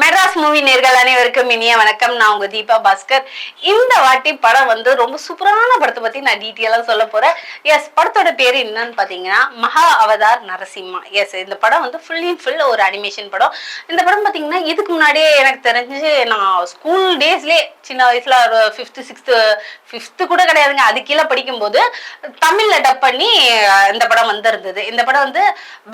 Madras movie நேர்கள் அனைவருக்கும் இனிய வணக்கம். நான் உங்க தீபா பாஸ்கர். இந்த வாட்டி படம் வந்து ரொம்ப சூப்பரான படத்தை பத்தி நான் டீட்டெயிலாக சொல்ல போறேன். எஸ் படத்தோட பேர் என்னன்னு பாத்தீங்கன்னா மகா அவதார் நரசிம்மா. எஸ் இந்த படம் வந்து ஃபுல் அண்ட் ஃபுல் ஒரு அனிமேஷன் படம். இந்த படம் பாத்தீங்கன்னா இதுக்கு முன்னாடியே எனக்கு தெரிஞ்சு நான் ஸ்கூல் டேஸ்லயே சின்ன வயசுல ஒரு ஃபிஃப்த்து சிக்ஸ்த்து ஃபிஃப்த்து கூட கிடையாதுங்க. அது கீழே படிக்கும்போது தமிழ்ல டப் பண்ணி இந்த படம் வந்திருந்தது. இந்த படம் வந்து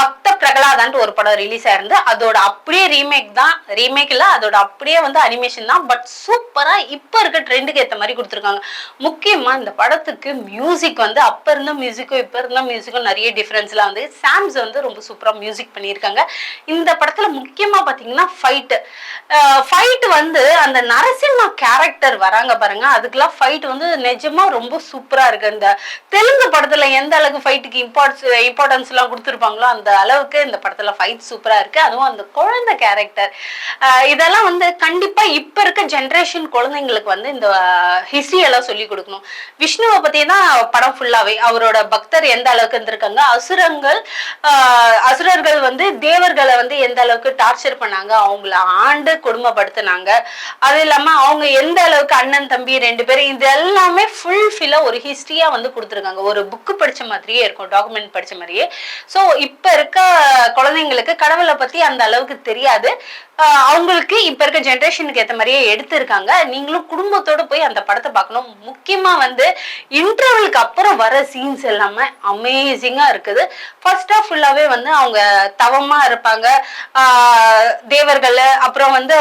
பக்த பிரகலாதான்ட்டு ஒரு படம் ரிலீஸ் ஆயிருந்து அதோட அப்படியே ரீமேக் தான் ரீமேக் இல்ல அதோட அப்படியே வந்து அனிமேஷன் தான். பட் சூப்பரா இப்ப இருக்க ட்ரெண்டுக்கு ஏத்த மாதிரி கொடுத்துருக்காங்க. முக்கியமா இந்த படத்துக்கு மியூசிக் வந்து அப்ப இருந்த மியூசிக்கும் இப்ப இருந்த மியூசிக்கும் நிறைய டிஃபரன்ஸ்லாம் வந்து சாம்ஸ் வந்து ரொம்ப சூப்பரா மியூசிக் பண்ணியிருக்காங்க. இந்த படத்துல முக்கியமா பாத்தீங்கன்னா ஃபைட்டு ஃபைட் வந்து அந்த நரசிம்மா கேரக்டர் வராங்க பாருங்க. அதுக்கெல்லாம் ஃபைட் வந்து நிஜமா ரொம்ப சூப்பரா இருக்கு. இந்த தெலுங்கு படத்துல எந்த அளவுக்கு ஃபைட்டுக்கு இம்பார்ட்ஸ் இம்பார்ட்டன்ஸ் எல்லாம் கொடுத்துருப்பாங்களோ அந்த அளவுக்கு இந்த படத்துல ஃபைட் சூப்பரா இருக்கு. அதுவும் அந்த குழந்தை கேரக்டர் இதெல்லாம் வந்து கண்டிப்பா இப்ப இருக்க ஜென்ரேஷன் குழந்தைங்களுக்கு வந்து இந்த ஹிஸ்டரி எல்லாம் சொல்லி கொடுக்கணும். விஷ்ணுவை பத்தி தான் படம் ஃபுல்லாவே அவரோட பக்தர் எந்த அளவுக்கு இருந்திருக்காங்க? அசுரங்கள் அசுரர்கள் வந்து தேவர்களை வந்து எந்த அளவுக்கு டார்ச்சர் பண்ணாங்க? அவங்கள ஆண்டு கொடுமைப்படுத்தினாங்க அது இல்லாம அவங்க எந்த அளவுக்கு அண்ணன் தம்பி ரெண்டு பேரும் இது எல்லாமே ஃபுல் ஃபில்லா ஒரு ஹிஸ்டரியா வந்து கொடுத்துருக்காங்க. ஒரு புக்கு படிச்ச மாதிரியே இருக்கும் டாக்குமெண்ட் படிச்ச மாதிரியே. ஸோ இப்ப இருக்க குழந்தைங்களுக்கு கடவுளை பத்தி அந்த அளவுக்கு தெரியாது. ஆஹ் அவங்களுக்கு இப்ப இருக்க ஜென்ரேஷனுக்கு ஏத்த மாதிரியே எடுத்திருக்காங்க. நீங்களும் குடும்பத்தோட போய் அந்த படத்தை பார்க்கணும். முக்கியமா வந்து இன்டர்வலுக்கு அப்புறம் வர சீன்ஸ் எல்லாமே அமேசிங்கா இருக்குது. ஃபர்ஸ்ட் ஆஃப் ஃபுல்லாவே வந்து அவங்க தவமா இருப்பாங்க. தேவர்கள் அப்புறம் வந்து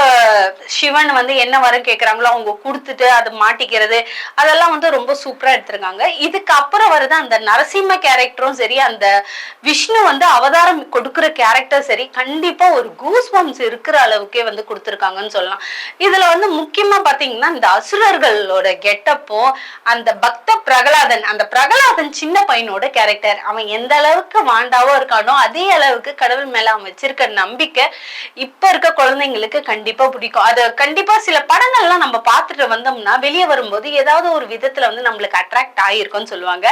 சிவன் வந்து என்ன வரம் கேட்குறாங்களோ அவங்க கொடுத்துட்டு அதை மாட்டிக்கிறது அதெல்லாம் வந்து ரொம்ப சூப்பரா எடுத்திருக்காங்க. இதுக்கு அப்புறம் வருது அந்த நரசிம்ம கேரக்டரும் சரி அந்த விஷ்ணு வந்து அவதாரம் கொடுக்குற கேரக்டர் சரி கண்டிப்பா ஒரு கூஸ் பம்ஸ் இருக்கிற அளவுக்கு வந்து கொடுத்துருக்காங்கன்னு சொல்லலாம். இதுல வந்து முக்கியமா பாத்தீங்கன்னா இந்த அசுரர்களோட கெட்டப்போ அந்த பக்த பிரகலாதன் அந்த பிரகலாதன் சின்ன பையனோட கேரக்டர் அவன் எந்த அளவுக்கு வாண்டாவோ இருக்கானோ அதே அளவுக்கு கடவுள் மேல அவன் வச்சிருக்க நம்பிக்கை இப்ப இருக்க குழந்தைங்களுக்கு கண்டிப்பா பிடிக்கும். அது கண்டிப்பா சில படங்கள்லாம் நம்ம பார்த்துட்டு வந்தோம்னா வெளியே வரும்போது ஏதாவது ஒரு விதத்துல வந்து நம்மளுக்கு அட்ராக்ட் ஆயிருக்கும்னு சொல்லுவாங்க.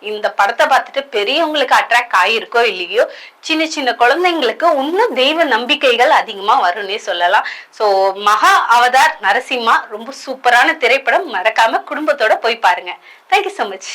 இந்த படத்தை பார்த்துட்டு பெரியவங்களுக்கு அட்ராக்ட் ஆயிருக்கோ இல்லையோ சின்ன சின்ன குழந்தைங்களுக்கு இன்னும் தெய்வ நம்பிக்கைகள் அதிகமா வரும்னே சொல்லலாம். ஸோ மகா அவதார் நரசிம்மா ரொம்ப சூப்பரான திரைப்படம். மறக்காம குடும்பத்தோட போய் பாருங்க. Thank you so much